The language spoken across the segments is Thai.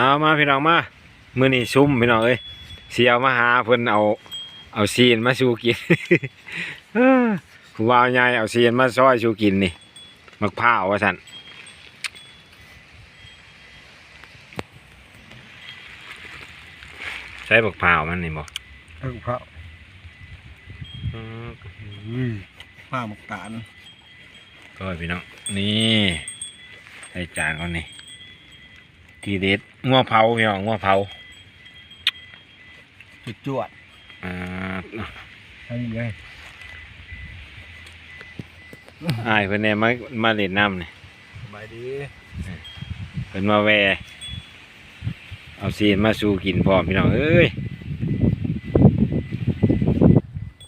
เอามาพี่น้องมามื้อนี้ซุ่มพี่น้องเอ้ยสิเอามาหาเพิ่นเอาเอาซีนมาสู่กินเอ้อผู้ว่าใหญ่เอาซีนมาซอยสู่กินนี่มักพร้าวว่าซั่นใช้บักพร้าวมันนี่บ่เออพระผ้าหมกตาลก็พี่น้องนี่ใส่จานก่อนนี่ ทีเด็ดงัวเผาพี่น้องงัวเผาจุดจวดอ่าให้ไงอายเพิ่นเนี่ยมามาเล่นน้ำนี่สบายดีเพิ่นมาแวเอาซีนมาสู่กินพร้อมพี่น้องเอ้ย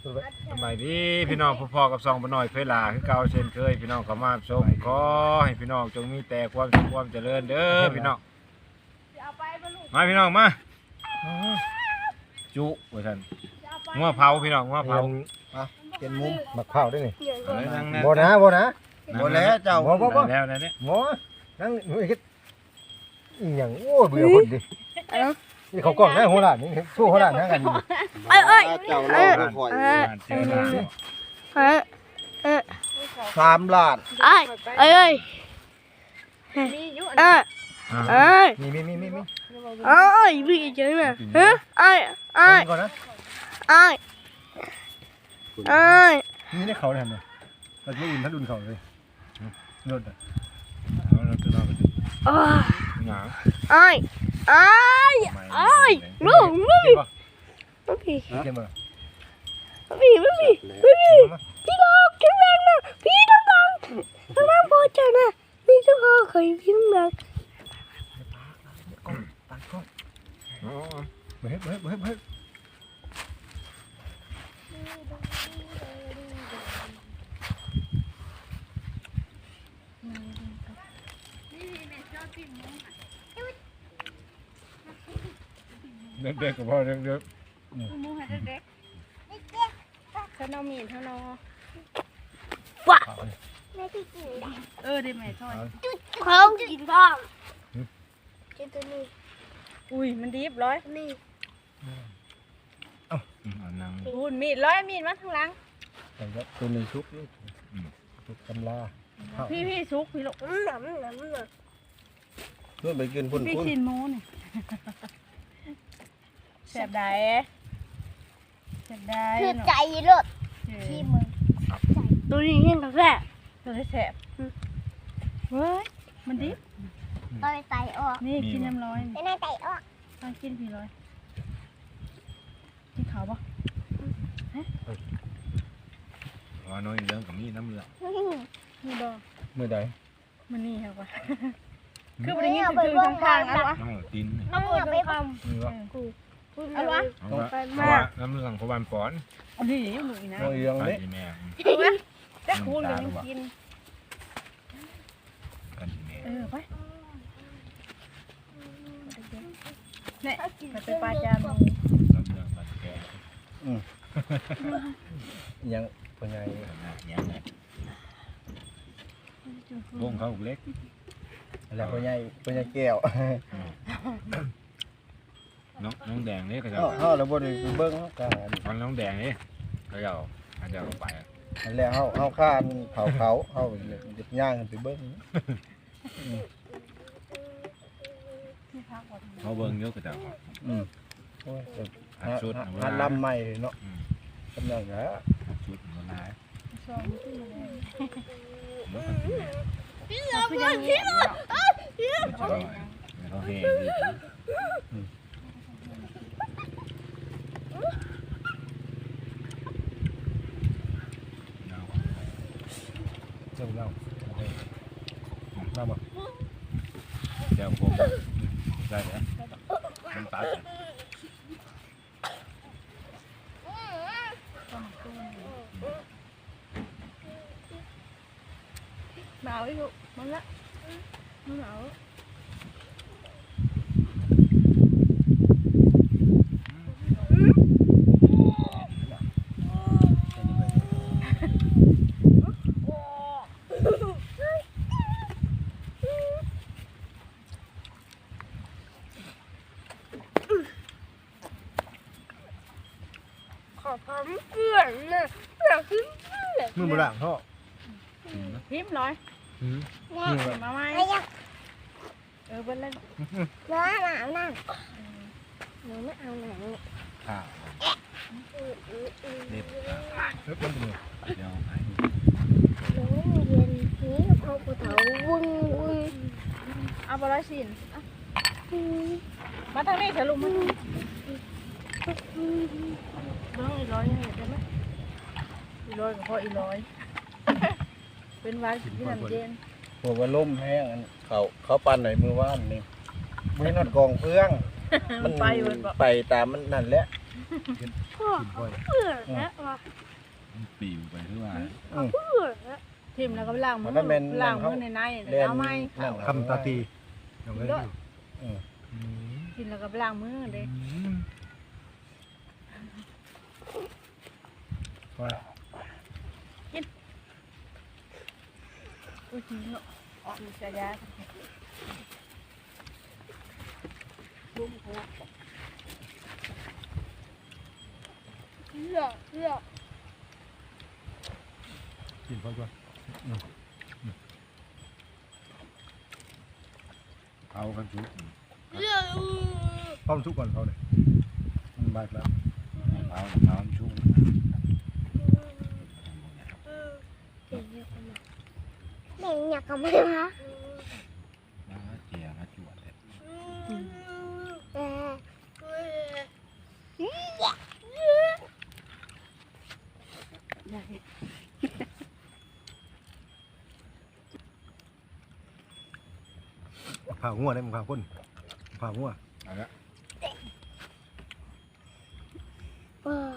สบายดีพี่น้องพ่อๆกับซองบ่น้อยเคยลาคือเก่าเช่นเคยพี่น้องก็มาชมขอให้พี่น้องจงมีแต่ความสุขความเจริญเด้อพี่น้อง มาพี่น้องมาจุว่าซั่นเอาไปงัวเผาพี่น้องงัวเผาเป็นมุมหมักข้าวด้วยนี่เดี๋ยวเอาเลยนั่งนั่งบ่นะบ่นะนั่งบ่แล้วเจ้าบ่บ่บ่ได้แล้วได้แล้วหมอนั่งเฮ้ยเฮ็ดอีหยังโอ้ยเบื่อคนดินี่เขากล้องนะหัวหลานนี่สู้หัวหลานนะกันอยู่เอ้ยเอ้ยเจ้าเล่าบ่ค่อยเอ้ยเจอแล้วเอ้ยเอ้ยสามล้านเอ้ยเอ้ยเอ้ย เอ้ยเอ้ยมีมีมีมีมีเอ้ยพี่เจ๋งน่ะฮะเอ้ยเอ้ยก่อนนะเอ้ยเอ้ยนี่ได้เขาได้มั้ยเราจะอุ่นถ้าอุ่นเขาเลยรถอะเอาแล้วตัวเราไปดูเอ้ยหนาวเอ้ยเอ้ยไม่เอ้ยลูกลูกลูกพี่เกี่ยมาพี่พี่พี่พี่พี่ดอกแข็งแรงนะพี่ดังดังดังดังพอใจนะพี่เจ้าพ่อเคยพี่ดังตั้งกล้อง อ๋อเฮ้ยเฮ้ยเฮ้ยเฮ้ยเด็กๆกับพ่อเด็กมูให้เด็กๆเขานมีนเขานอเอาเลยเออได้ไหมทอดเขากินพ่อกินตัวนี้ อุ้ยมันดีบร้อยนี่ๆเอานั่งอุ้ยมีดร้อยมีดมาข้างหลัง แต่ว่าตัวนี้ชุบนี่ชุบตำลาพี่พี่ซุกพี่ลูกหนำหนำหนำเพื่อนไปกินพุ่นพี่พุ่นชินหมูนี่แสบได้แสบได้คือเนาะใจรถเออที่มึงตัวนี้ยังกาแฟตัวได้แสบเฮ้ยมันดิบ เอาไปไตออกนี่กินน้ำร้อยไม่ได้ไตออกมากินพี่ร้อยกินขาวปะว่าน้อยเรื่องกับมีน้ำเหลืองนี่บอมือใดมันนี่เหรอวะคือวันนี้คือทางทางๆเอาวะน้องตีนนี่น้ำอย่าไปทมือวะำเอาวะเอาว่าเพราะว่าน้ำเหลืองเพราะวันป้อนอันนี้อยู่หนุ่ยนะน้องเอียงไปนี่แม่เอาวะแต่คูณเลยยังกินกันแม่ เออไป เนี่ยไปไปปลาจานหมูน้ำเหลืองบัดแก่ยังเป็นไงยังไงวงเขาเล็กแล้วเป็นไงเป็นไงแก้วน้องน้องแดงนี่ก็จะเฮาเฮาแล้วบ่ได้ไปเบิ่งกันตอนน้องแดงนี่ก็จะเขาจะเอาไปแล้วเฮาเฮาข้านเผาเขาเฮาเด็กย่างกันไปเบิ่ง เขาเบิ่งเยอะก็จะอืมโอ้ยหัดชุดหัดลำใหม่เนาะกำลังนะชุดมันร้ายสองที่เลยพี่เราพี่เราพี่เราเขาเฮดีเจ้าเล่าเล่าบ่เจ้าผม ได้แล้วน้ำตาลหนาวอีกลูกมันละมันหนาว ผมเพื่อนนะเพื่อนคือเพื่อนมือบ่ล่างท่อพิมพ์ร้อยอืมมือบ่มาไหมไอ้ยังเออเบิ้ลเล่นน้าหนาวนั่งหนูไม่เอาหนังอ่าอืออืออือเด็ดเฮ้ยมันมือเดี๋ยวให้หนูเย็นนี้พอกูเถาวุ่นวุ่นเอาบอลสินอืมมาทางนี้เถอะลุงมาอืม เบิ้งอีร้อยให้ได้ไหมอีร้อยกับพ่ออีร้อย เป็นวันที่น้ำเย็นพวกว่าล่มแห้งอันเขาเขาปั่นไหนมือว่านนี่มือนอดกองเพื่อง มันไปเบิ้ลบอกไปตามมันนั่นแหละพ่อเพื่อนนะวะปิวไปคือว่าอืม เพื่อนนะทิมแล้วก็ล้างมือมันเป็นล้างมือในในเล่นเอาไหมนั่นคำตาตียังไม่ได้อยู่อืมอืม กินแล้วก็ล้างมือเด้อืมว่าอุ้ยเนาะออกมีกระยาเพื่อนเพื่อนกินพอก่อนเอากันทุกเพื่อนพร้อมทุกก่อนเขาเลยมันบาดแล้วเอาเอาชุกแม่ งอยากกับแม่ฮะมาเจียมาจวดเลยเออผ่างัว ได้มันผ่าคนผ่างัวเอาละเออ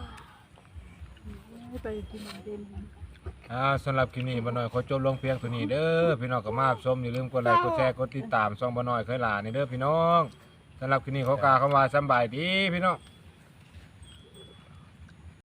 ไปกินน้ำเย็น อ่าสำหรับคลิปนี้บาน้อยขอจบลงเพียงตัวนี้เด้อพี่น้องก็มาชมอย่าลืมกดไลค์กดแชร์กดติดตามช่องบาน้อยเคยหลานี่เด้อพี่น้องสำหรับคลิปนี้ขอกล่าวคำว่าสำบายดีพี่น้อง